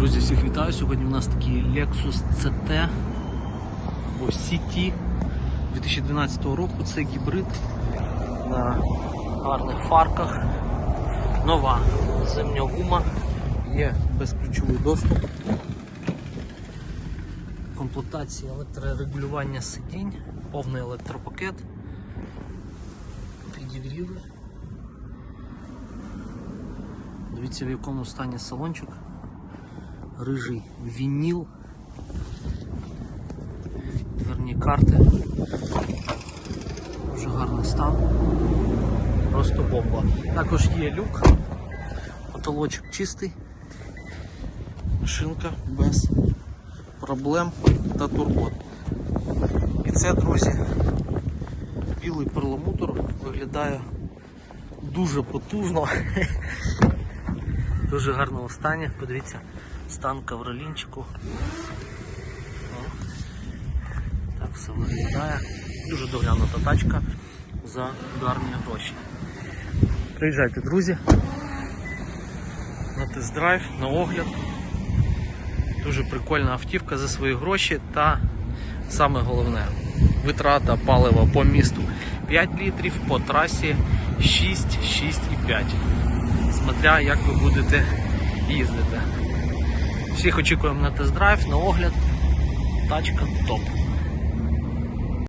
Друзі, всіх вітаю. Сьогодні у нас такий Lexus CT або CT 2012 року. Це гібрид на гарних фарках. Нова зимня гума, є безключовий доступ. Комплектація електрорегулювання сидінь, повний електропакет, підігріви. Дивіться в якому стані салончик. Рижий вініл. Дверні карти. Дуже гарний стан. Просто бомба. Також є люк, потолочок чистий, шинка без проблем та турбот. І це, друзі, білий перламутр виглядає дуже потужно. Дуже гарному стані. Подивіться, стан ковролінчику. О, Так все виглядає. Дуже доглянута тачка за гарні гроші. Приїжджайте, друзі. На тест-драйв, на огляд. Дуже прикольна автівка за свої гроші та саме головне витрата палива по місту 5 літрів, по трасі 6, 6,5 смотря як ви будете їздити. Всіх очікуємо на тест-драйв, на огляд. Тачка топ.